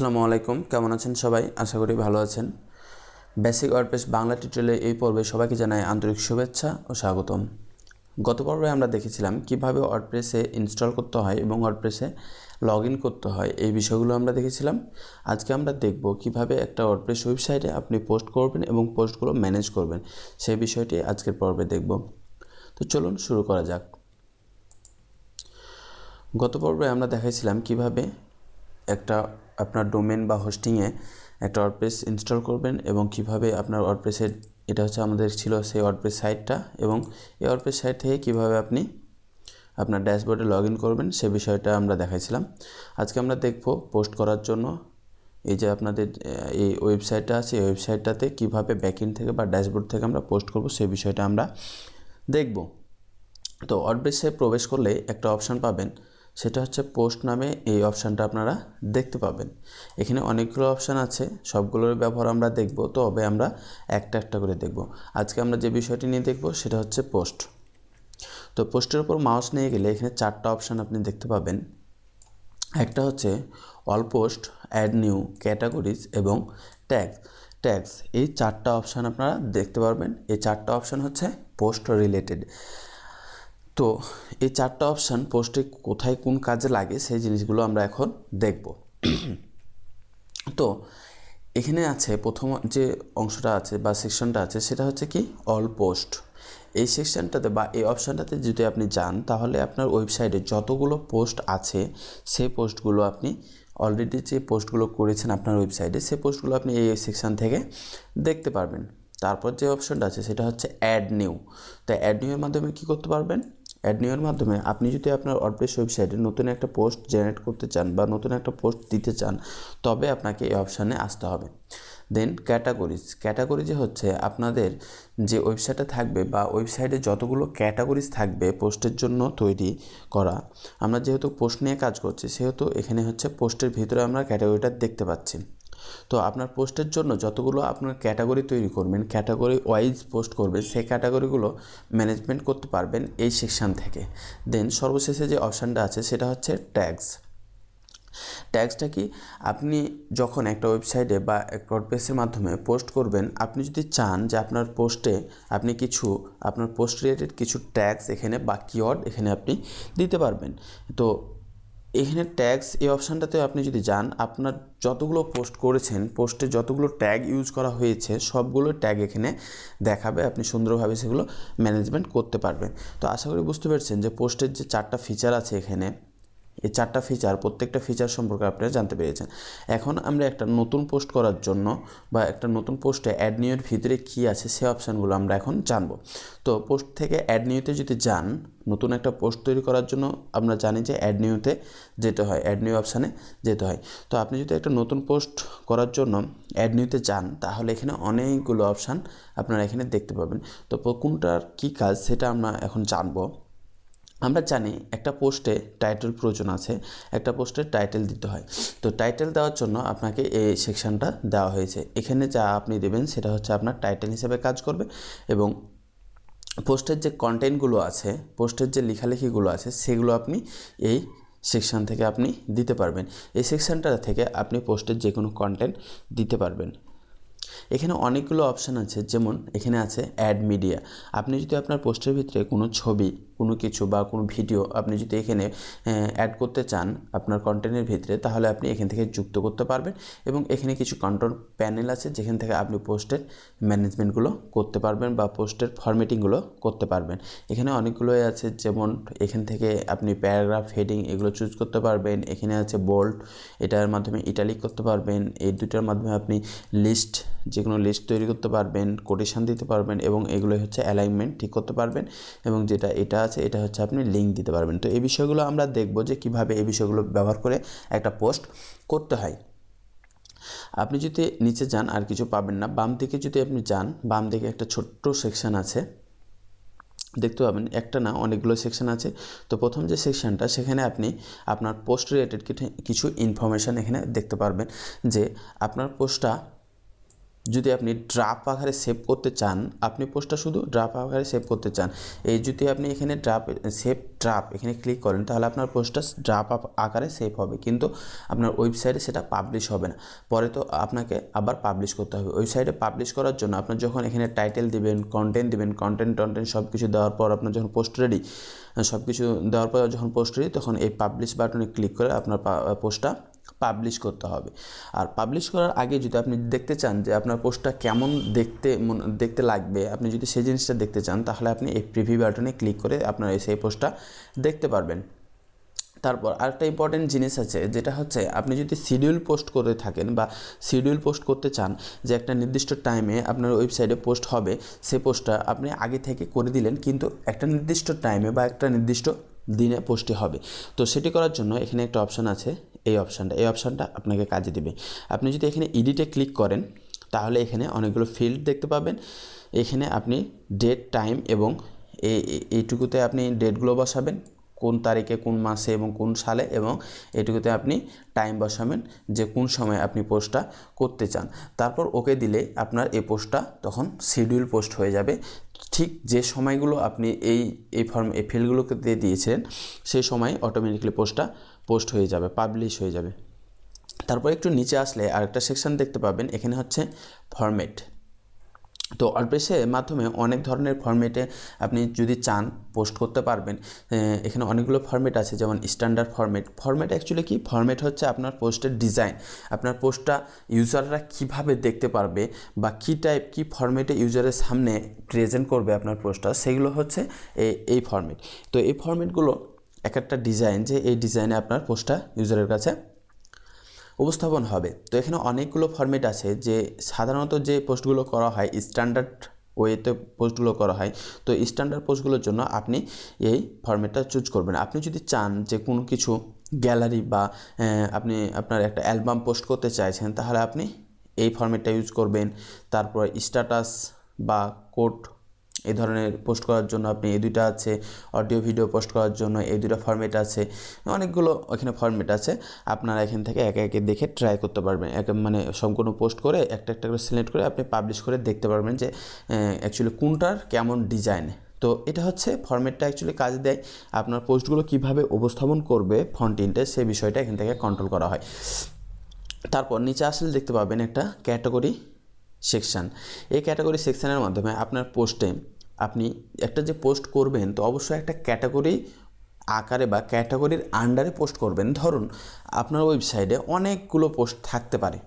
আসসালামু আলাইকুম। কেমন আছেন সবাই? আশা করি ভালো আছেন। বেসিক ওয়ার্ডপ্রেস বাংলা টিউটোরিয়ালে এই পর্বে সবাইকে জানাই আন্তরিক শুভেচ্ছা ও স্বাগতম। গত পর্বে আমরা দেখেছিলাম কীভাবে ওয়ার্ডপ্রেসে ইনস্টল করতে হয় এবং ওয়ার্ডপ্রেসে লগ ইন করতে হয়, এই বিষয়গুলো আমরা দেখেছিলাম। আজকে আমরা দেখব কীভাবে একটা ওয়ার্ডপ্রেস ওয়েবসাইটে আপনি পোস্ট করবেন এবং পোস্টগুলো ম্যানেজ করবেন, সেই বিষয়টি আজকের পর্বে দেখব। তো চলুন শুরু করা যাক। গত পর্বে আমরা দেখাইছিলাম কীভাবে একটা আপনার ডোমেন বা হোস্টিংয়ে একটা ওয়ার্ডপ্রেস ইনস্টল করবেন এবং কীভাবে আপনার ওয়ার্ডপ্রেসের এটা হচ্ছে আমাদের ছিল সেই ওয়ার্ডপ্রেস সাইটটা এবং এই ওয়ার্ডপ্রেস সাইট থেকে কীভাবে আপনি আপনার ড্যাশবোর্ডে লগ ইন করবেন সে বিষয়টা আমরা দেখাইছিলাম। আজকে আমরা দেখব পোস্ট করার জন্য এই যে আপনাদের এই ওয়েবসাইটটা আছে, এই ওয়েবসাইটটাতে কীভাবে ব্যাকইন থেকে বা ড্যাশবোর্ড থেকে আমরা পোস্ট করব সেই বিষয়টা আমরা দেখব। তো ওয়ার্ডপ্রেসে প্রবেশ করলে একটা অপশান পাবেন সেটা হচ্ছে পোস্ট নামে এই অপশানটা আপনারা দেখতে পাবেন। এখানে অনেকগুলো অপশান আছে, সবগুলোর ব্যবহার আমরা দেখব, তবে আমরা একটা একটা করে দেখব। আজকে আমরা যে বিষয়টি নিয়ে দেখব সেটা হচ্ছে পোস্ট তো পোস্টের উপর মাউস নিয়ে গেলে এখানে চারটা অপশান আপনি দেখতে পাবেন। একটা হচ্ছে all post add new categories এবং ট্যাগ ট্যাগস এই চারটা অপশান আপনারা দেখতে পারবেন। এই চারটা অপশান হচ্ছে পোস্ট রিলেটেড তো এই চারটা অপশান পোস্টে কোথায় কোন কাজে লাগে সেই জিনিসগুলো আমরা এখন দেখব। তো এখানে আছে প্রথম যে অংশটা আছে বা সেকশনটা আছে সেটা হচ্ছে কি অল পোস্ট এই সেকশনটাতে বা এই অপশানটাতে যদি আপনি যান তাহলে আপনার ওয়েবসাইটে যতগুলো পোস্ট আছে সেই পোস্টগুলো আপনি অলরেডি যে পোস্টগুলো করেছেন আপনার ওয়েবসাইটে সেই পোস্টগুলো আপনি এই সেকশন থেকে দেখতে পারবেন। তারপর যে অপশনটা আছে সেটা হচ্ছে অ্যাড নিউ তো অ্যাড নিউয়ের মাধ্যমে কী করতে পারবেন? অ্যাড নিউয়ের মাধ্যমে আপনি যদি আপনার ওয়ার্ডপ্রেস ওয়েবসাইটে নতুন একটা পোস্ট জেনারেট করতে চান বা নতুন একটা পোস্ট দিতে চান, তবে আপনাকে এই অপশানে আসতে হবে। দেন ক্যাটাগরিজ ক্যাটাগরিজে হচ্ছে আপনাদের যে ওয়েবসাইটে থাকবে বা ওয়েবসাইটে যতগুলো ক্যাটাগরিজ থাকবে পোস্টের জন্য তৈরি করা। আমরা যেহেতু পোস্ট নিয়ে কাজ করছি, সেহেতু এখানে হচ্ছে পোস্টের ভিতরে আমরা ক্যাটাগরিটা দেখতে পাচ্ছি। তো আপনার পোস্টের জন্য যতগুলো আপনার ক্যাটাগরি তৈরি করবেন, ক্যাটাগরি ওয়াইজ পোস্ট করবেন, সেই ক্যাটাগরিগুলো ম্যানেজমেন্ট করতে পারবেন এই সেকশান থেকে। দেন সর্বশেষে যে অপশানটা আছে সেটা হচ্ছে ট্যাগস। ট্যাগসটা কি? আপনি যখন একটা ওয়েবসাইটে বা ওয়ার্ডপ্রেসের মাধ্যমে পোস্ট করবেন, আপনি যদি চান যে আপনার পোস্টে আপনি কিছু, আপনার পোস্ট রিলেটেড কিছু ট্যাগস এখানে বা কিওয়ার্ড এখানে আপনি দিতে পারবেন। তো এখানে ট্যাগস এই অপশানটাতে আপনি যদি যান, আপনার যতগুলো পোস্ট করেছেন পোস্টে যতগুলো ট্যাগ ইউজ করা হয়েছে, সবগুলো ট্যাগ এখানে দেখাবে, আপনি সুন্দরভাবে সেগুলো ম্যানেজমেন্ট করতে পারবেন। তো আশা করি বুঝতে পারছেন যে পোস্টের যে চারটা ফিচার আছে এখানে এই চারটা ফিচার প্রত্যেকটা ফিচার সম্পর্কে আপনারা জানতে পেরেছেন। এখন আমরা একটা নতুন পোস্ট করার জন্য বা একটা নতুন পোস্টে অ্যাড নিউয়ের ভিতরে কী আছে, সে অপশানগুলো আমরা এখন জানব। তো পোস্ট থেকে অ্যাড নিউতে যদি যান, নতুন একটা পোস্ট তৈরি করার জন্য আমরা জানি যে অ্যাড নিউতে যেতে হয় অ্যাড নিউ অপশানে যেতে হয়। তো আপনি যদি একটা নতুন পোস্ট করার জন্য অ্যাড নিউতে যান, তাহলে এখানে অনেকগুলো অপশান আপনারা এখানে দেখতে পাবেন। তো কোনটার কী কাজ, সেটা আমরা এখন জানব। আমরা জানি একটা পোস্টে টাইটেল প্রয়োজন আছে, একটা পোস্টে টাইটেল দিতে হয়। তো টাইটেল দেওয়ার জন্য আপনাকে এই সেকশনটা দেওয়া হয়েছে। এখানে যা আপনি দেবেন সেটা হচ্ছে আপনার টাইটেল হিসেবে কাজ করবে এবং পোস্টের যে কন্টেন্টগুলো আছে, পোস্টের যে লেখালেখিগুলো আছে, সেগুলো আপনি এই সেকশন থেকে আপনি দিতে পারবেন। এই সেকশনটা থেকে আপনি পোস্টের যে কোনো কন্টেন্ট দিতে পারবেন। এখানে অনেকগুলো অপশান আছে। যেমন এখানে আছে অ্যাড মিডিয়া আপনি যদি আপনার পোস্টের ভিতরে কোনো ছবি, কোনো কিছু বা কোনো ভিডিও আপনি যদি এখানে অ্যাড করতে চান আপনার কন্টেন্টের ভিতরে, তাহলে আপনি এখান থেকে যুক্ত করতে পারবেন এবং এখানে কিছু কন্ট্রোল প্যানেল আছে, যেখান থেকে আপনি পোস্টের ম্যানেজমেন্টগুলো করতে পারবেন বা পোস্টের ফরম্যাটিংগুলো করতে পারবেন। এখানে অনেকগুলোই আছে, যেমন এখান থেকে আপনি প্যারাগ্রাফ হেডিং এগুলো চুজ করতে পারবেন। এখানে আছে বোল্ড এটার মাধ্যমে ইটালিক করতে পারবেন। এই দুটার মাধ্যমে আপনি লিস্ট যে কোনো লিস্ট তৈরি করতে পারবেন কোটেশান দিতে পারবেন এবং এগুলো হচ্ছে অ্যালাইনমেন্ট ঠিক করতে পারবেন এবং যেটা এটা আছে, এটা হচ্ছে আপনি লিঙ্ক দিতে পারবেন। তো এই বিষয়গুলো আমরা দেখব যে কীভাবে এই বিষয়গুলো ব্যবহার করে একটা পোস্ট করতে হয়। আপনি যদি নিচে যান আর কিছু পাবেন না, বাম দিকে যদি আপনি যান, বাম দিকে একটা ছোট্ট সেকশন আছে, দেখতে পাবেন একটা না, অনেকগুলো সেকশন আছে। তো প্রথম যে সেকশনটা সেখানে আপনি আপনার পোস্ট রিলেটেড কিছু ইনফরমেশান এখানে দেখতে পারবেন যে আপনার পোস্টটা যদি আপনি ড্রাফট আকারে সেভ করতে চান, আপনি পোস্টটা শুধু ড্রাফ আকারে সেভ করতে চান। এই যদি আপনি এখানে ড্রাফ সেভ ড্রাফট এখানে ক্লিক করেন, তাহলে আপনার পোস্টটা ড্রাফট আকারে সেভ হবে। কিন্তু আপনার ওয়েবসাইটে সেটা পাবলিশ হবে না। পরে তো আপনাকে আবার পাবলিশ করতে হবে। ওয়েবসাইটে পাবলিশ করার জন্য আপনার যখন এখানে টাইটেল দিবেন কন্টেন্ট দিবেন কন্টেন্ট টন্টেন্ট সব কিছু দেওয়ার পর আপনার যখন পোস্ট রেডি সব কিছু দেওয়ার পর যখন পোস্ট রেডি তখন এই পাবলিশ বাটনে ক্লিক করে আপনার পোস্টটা পাবলিশ করতে হবে। আর পাবলিশ করার আগে যদি আপনি দেখতে চান যে আপনার পোস্টটা কেমন দেখতে দেখতে লাগবে, আপনি যদি সেই জিনিসটা দেখতে চান, তাহলে আপনি এই প্রিভিউ বাটনে ক্লিক করে আপনার সেই পোস্টটা দেখতে পারবেন। তারপর আরেকটা ইম্পর্টেন্ট জিনিস আছে, যেটা হচ্ছে আপনি যদি শিডিউল পোস্ট করে থাকেন বা শিডিউল পোস্ট করতে চান যে একটা নির্দিষ্ট টাইমে আপনার ওয়েবসাইটে পোস্ট হবে, সে পোস্টটা আপনি আগে থেকে করে দিলেন, কিন্তু একটা নির্দিষ্ট টাইমে বা একটা নির্দিষ্ট দিনে পোস্টটি হবে। তো সেটি করার জন্য এখানে একটা অপশান আছে এই অপশানটা এই অপশানটা আপনাকে কাজে দেবে। আপনি যদি এখানে এডিটে ক্লিক করেন, তাহলে এখানে অনেকগুলো ফিল্ড দেখতে পাবেন। এখানে আপনি ডেট টাইম এবং এই এই- এইটুকুতে আপনি ডেটগুলো বসাবেন, কোন তারিখে, কোন মাসে এবং কোন সালে এবং এটুকুতে আপনি টাইম বসাবেন যে কোন সময় আপনি পোস্টটা করতে চান। তারপর ওকে দিলে আপনার এই পোস্টটা তখন শিডিউল পোস্ট হয়ে যাবে। ঠিক যে সময়গুলো আপনি এই এই ফর্ম, এই ফিল্ডগুলোকে দিয়ে দিয়েছেন, সেই সময় অটোমেটিক্যালি পোস্টটা পোস্ট হয়ে যাবে পাবলিশ হয়ে যাবে। তারপর একটু নিচে আসলে আরেকটা সেকশন দেখতে পাবেন, এখানে হচ্ছে ফরম্যাট তো অল্পেসের মাধ্যমে অনেক ধরনের ফরম্যাটে আপনি যদি চান পোস্ট করতে পারবেন। এখানে অনেকগুলো ফরম্যাট আছে, যেমন স্ট্যান্ডার্ড ফরম্যাট ফরম্যাট অ্যাকচুয়ালি কি? ফরম্যাট হচ্ছে আপনার পোস্টের ডিজাইন আপনার পোস্টটা ইউজাররা কীভাবে দেখতে পারবে বা কী টাইপ কী ফরম্যাটে ইউজারের সামনে প্রেজেন্ট করবে আপনার পোস্টটা সেগুলো হচ্ছে এই এই ফরম্যাট তো এই ফরম্যাটগুলো এক একটা ডিজাইন যে, এই ডিজাইনে আপনার পোস্টটা ইউজারের কাছে উপস্থাপন হবে। তো এখানে অনেকগুলো ফরম্যাট আছে যে সাধারণত যে পোস্টগুলো করা হয় স্ট্যান্ডার্ড ওয়েতে পোস্টগুলো করা হয়, তো স্ট্যান্ডার্ড পোস্টগুলোর জন্য আপনি এই ফরম্যাটটা চুজ করবেন। আপনি যদি চান যে কোনো কিছু গ্যালারি বা আপনি আপনার একটা অ্যালবাম পোস্ট করতে চাইছেন, তাহলে আপনি এই ফরম্যাটটা ইউজ করবেন। তারপর স্ট্যাটাস বা কোড এই ধরনের পোস্ট করার জন্য আপনি এই দুইটা আছে অডিও ভিডিও পোস্ট করার জন্য এই দুটো ফরম্যাট আছে, অনেকগুলো এখানে ফরম্যাট আছে, আপনারা এখান থেকে একে একে দেখে ট্রাই করতে পারবেন। এক মানে সম্পূর্ণ পোস্ট করে একটা একটা করে সিলেক্ট করে আপনি পাবলিশ করে দেখতে পারবেন যে অ্যাকচুয়ালি কোনটার কেমন ডিজাইন তো এটা হচ্ছে ফরম্যাটটা অ্যাকচুয়ালি কাজে দেয় আপনার পোস্টগুলো কীভাবে উপস্থাপন করবে ফন্টিনটে সে বিষয়টা এখান থেকে কন্ট্রোল করা হয়। তারপর নিচে আসলে দেখতে পাবেন একটা ক্যাটাগরি সেকশান। এই ক্যাটাগরি সেকশানের মাধ্যমে আপনার পোস্টে আপনি একটা যে পোস্ট করবেন, তো অবশ্যই একটা ক্যাটাগরি আকারে বা ক্যাটাগরির আন্ডারে পোস্ট করবেন। ধরুন, আপনার ওয়েবসাইটে অনেকগুলো পোস্ট থাকতে পারে।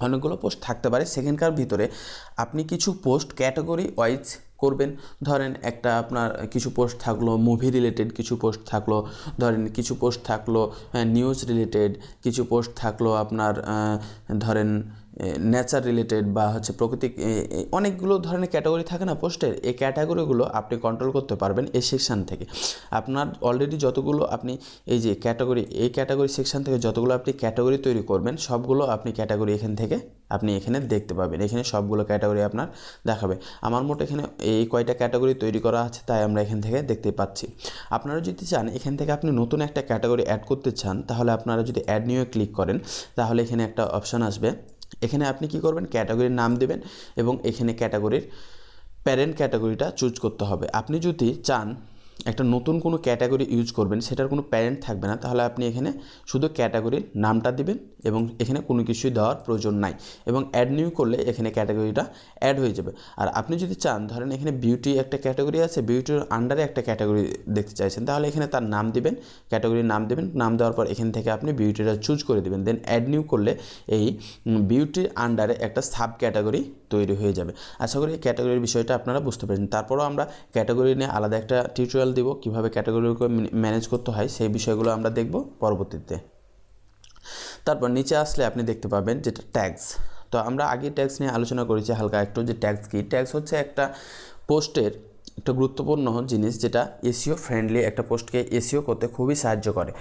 অনেকগুলো পোস্ট থাকতে পারে। সেখানকার ভিতরে আপনি কিছু পোস্ট ক্যাটাগরি ওয়াইজ করবেন। ধরেন একটা আপনার কিছু পোস্ট থাকল মুভি রিলেটেড, কিছু পোস্ট থাকল, ধরেন কিছু পোস্ট থাকল নিউজ রিলেটেড, কিছু পোস্ট থাকল আপনার ধরেন নেচার রিলেটেড বা হচ্ছে প্রকৃতি এ, এ, অনেকগুলো ধরনের ক্যাটাগরি থাকে না পোস্টের এই ক্যাটাগরিগুলো আপনি কন্ট্রোল করতে পারবেন এই সেকশান থেকে। আপনার অলরেডি যতগুলো আপনি এই যে ক্যাটাগরি এই ক্যাটাগরি সেকশন থেকে যতগুলো আপনি ক্যাটাগরি তৈরি করবেন সবগুলো আপনি ক্যাটাগরি এখান থেকে আপনি এখানে দেখতে পাবেন। এখানে সবগুলো ক্যাটাগরি আপনার দেখাবে। আমার মোট এখানে এই কয়টা ক্যাটাগরি তৈরি করা আছে তাই আমরা এখান থেকে দেখতে পাচ্ছি। আপনারা যদি চান এখান থেকে আপনি নতুন একটা ক্যাটাগরি অ্যাড করতে চান তাহলে আপনারা যদি অ্যাড নিয়ে ক্লিক করেন তাহলে এখানে একটা অপশান আসবে। এখানে আপনি কি করবেন? ক্যাটাগরির নাম দেবেন এবং এখানে ক্যাটাগরির প্যারেন্ট ক্যাটাগরিটা চুজ করতে হবে। আপনি যদি চান একটা নতুন কোনো ক্যাটাগরি ইউজ করবেন, সেটার কোনো প্যারেন্ট থাকবে না, তাহলে আপনি এখানে শুধু ক্যাটাগরির নামটা দিবেন এবং এখানে কোনো কিছুই দেওয়ার প্রয়োজন নাই এবং অ্যাড নিউ করলে এখানে ক্যাটাগরিটা অ্যাড হয়ে যাবে। আর আপনি যদি চান, ধরেন এখানে বিউটি একটা ক্যাটাগরি আছে বিউটির আন্ডারে একটা ক্যাটাগরি দেখতে চাইছেন, তাহলে এখানে তার নাম দিবেন, ক্যাটাগরির নাম দেবেন, নাম দেওয়ার পর এখান থেকে আপনি বিউটিটা চুজ করে দেবেন। দেন অ্যাড নিউ করলে এই বিউটির আন্ডারে একটা সাব ক্যাটাগরি তৈরি হয়ে যাবে। আশা করি ক্যাটাগরির বিষয়টা আপনারা বুঝতে পেরেছেন। তারপরও আমরা ক্যাটাগরি নিয়ে আলাদা একটা টিউটোরিয়াল দিব, কীভাবে ক্যাটাগরিকে ম্যানেজ করতে হয়, সেই বিষয়গুলো আমরা দেখব পরবর্তীতে। তারপর নিচে আসলে আপনি দেখতে পাবেন যেটা ট্যাক্স তো আমরা আগে ট্যাক্স নিয়ে আলোচনা করেছি, হালকা একটু যে ট্যাক্স কী? ট্যাক্স হচ্ছে একটা পোস্টের একটা গুরুত্বপূর্ণ জিনিস যেটা এসিও ফ্রেন্ডলি একটা পোস্টকে এসিও করতে খুবই সাহায্য করে।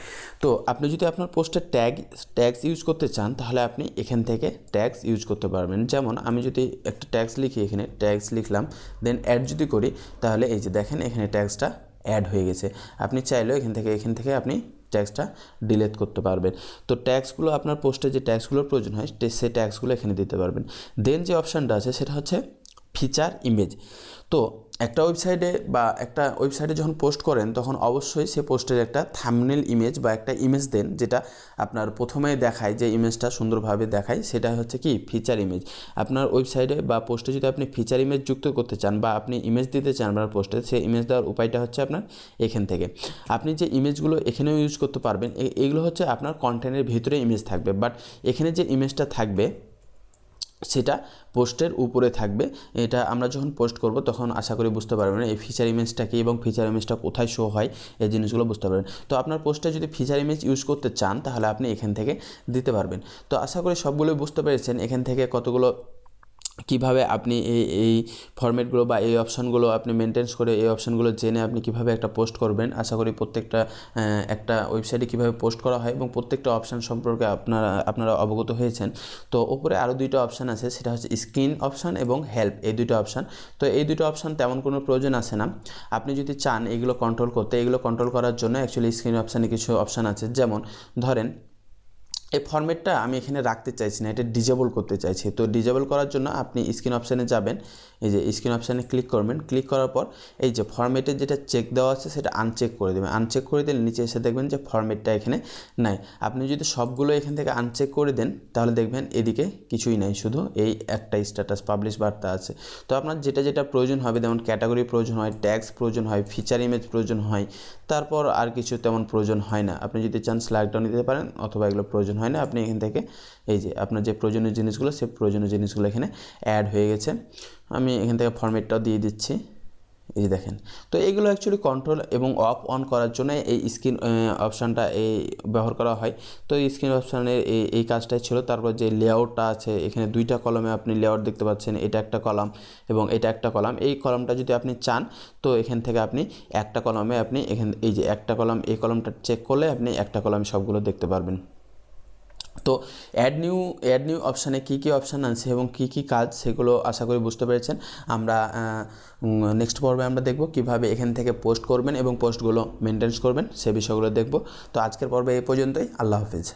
তো আপনি যদি আপনার পোস্টের ট্যাগ ট্যাক্স ইউজ করতে চান, তাহলে আপনি এখান থেকে ট্যাক্স ইউজ করতে পারবেন। যেমন আমি যদি একটা ট্যাক্স লিখি এখানে ট্যাক্স লিখলাম দেন অ্যাড যদি করি, তাহলে এই যে দেখেন এখানে ট্যাক্সটা অ্যাড হয়ে গেছে। আপনি চাইলেও এখান থেকে এখান থেকে আপনি ট্যাক্সটা ডিলেট করতে পারবেন। তো ট্যাক্সগুলো আপনার পোস্টে যে ট্যাক্সগুলোর প্রয়োজন হয় সেই ট্যাক্সগুলো এখানে দিতে পারবেন। দেন যে অপশানটা আছে, সেটা হচ্ছে ফিচার ইমেজ তো একটা ওয়েবসাইটে বা একটা ওয়েবসাইটে যখন পোস্ট করেন, তখন অবশ্যই সে পোস্টের একটা থামনেল ইমেজ বা একটা ইমেজ দেন, যেটা আপনার প্রথমে দেখায়, যে ইমেজটা সুন্দরভাবে দেখায়, সেটা হচ্ছে কি ফিচার ইমেজ আপনার ওয়েবসাইটে বা পোস্টে যদি আপনি ফিচার ইমেজ যুক্ত করতে চান বা আপনি ইমেজ দিতে চান আপনার পোস্টে সেই ইমেজ দেওয়ার উপায়টা হচ্ছে আপনার এখান থেকে। আপনি যে ইমেজগুলো এখানেও ইউজ করতে পারবেন এগুলো হচ্ছে আপনার কন্টেন্টের ভিতরে ইমেজ থাকবে বাট এখানে যে ইমেজটা থাকবে সেটা পোস্টের উপরে থাকবে। এটা আমরা যখন পোস্ট করব তখন আশা করি বুঝতে পারবেন এই ফিচার ইমেজটা কী এবং ফিচার ইমেজটা কোথায় শো হয়, এই জিনিসগুলো বুঝতে পারবেন। তো আপনার পোস্টে যদি ফিচার ইমেজ ইউজ করতে চান তাহলে আপনি এখান থেকে দিতে পারবেন। তো আশা করি সবগুলোই বুঝতে পেরেছেন। এখান থেকে কতগুলো কীভাবে আপনি এই এই ফরম্যাটগুলো বা এই অপশানগুলো আপনি মেনটেন্স করে এই অপশানগুলো জেনে আপনি কীভাবে একটা পোস্ট করবেন, আশা করি প্রত্যেকটা একটা ওয়েবসাইটে কীভাবে পোস্ট করা হয় এবং প্রত্যেকটা অপশান সম্পর্কে আপনারা আপনারা অবগত হয়েছেন। তো ওপরে আরও দুইটা অপশান আছে, সেটা হচ্ছে স্ক্রিন অপশান এবং হেল্প এই দুটো অপশান তো এই দুটো অপশান তেমন কোনো প্রয়োজন আছে না। আপনি যদি চান এগুলো কন্ট্রোল করতে, এগুলো কন্ট্রোল করার জন্য অ্যাকচুয়ালি স্ক্রিন অপশানে কিছু অপশান আছে। যেমন ধরেন এই ফরম্যাটটা আমি এখানে রাখতে চাইছি না, এটা ডিজেবল করতে চাইছি। তো ডিজেবল করার জন্য আপনি স্ক্রিন অপশানে যাবেন, এই যে স্ক্রিন অপশানে ক্লিক করবেন। ক্লিক করার পর এই যে ফরম্যাটের যেটা চেক দেওয়া আছে সেটা আনচেক করে দেবেন। আনচেক করে দিলে নিচে এসে দেখবেন যে ফরম্যাটটা এখানে নাই। আপনি যদি সবগুলো এখান থেকে আনচেক করে দেন, তাহলে দেখবেন এদিকে কিছুই নাই। শুধু এই একটা স্ট্যাটাস পাবলিশ বার্তা আছে। তো আপনার যেটা যেটা প্রয়োজন হবে, যেমন ক্যাটাগরি প্রয়োজন হয় ট্যাক্স প্রয়োজন হয় ফিচার ইমেজ প্রয়োজন হয়, তারপর আর কিছু তেমন প্রয়োজন হয় না। আপনি যদি চান স্ল্যাকডাউন দিতে পারেন, অথবা এগুলো প্রয়োজন হয় না, আপনি এখান থেকে এই যে আপনার যে প্রয়োজনীয় জিনিসগুলো, সেই প্রয়োজনীয় জিনিসগুলো এখানে অ্যাড হয়ে গেছে। আমি এখান থেকে ফরম্যাটটাও দিয়ে দিচ্ছি। এই দেখেন, তো এগুলো অ্যাকচুয়ালি কন্ট্রোল এবং অফ অন করার জন্য এই স্ক্রিন অপশানটা এই ব্যবহার করা হয়। তো এই স্ক্রিন অপশানের এই এই কাজটাই ছিল। তারপর যে লেআউটটা আছে, এখানে দুইটা কলমে আপনি লেআউট দেখতে পাচ্ছেন। এটা একটা কলাম এবং এটা একটা কলাম এই কলামটা যদি আপনি চান, তো এখান থেকে আপনি একটা কলমে আপনি এখান, এই যে একটা কলাম এই কলমটা চেক করলে আপনি একটা কলামে সবগুলো দেখতে পারবেন। তো অ্যাড নিউ অ্যাড নিউ অপশানে কী কী অপশান আছে এবং কী কী কাজ সেগুলো আশা করি বুঝতে পেরেছেন। আমরা নেক্সট পর্বে আমরা দেখব কীভাবে এখান থেকে পোস্ট করবেন এবং পোস্টগুলো মেনটেন্স করবেন সে বিষয়গুলো দেখব। তো আজকের পর্বে এই পর্যন্তই। আল্লাহ হাফিজ।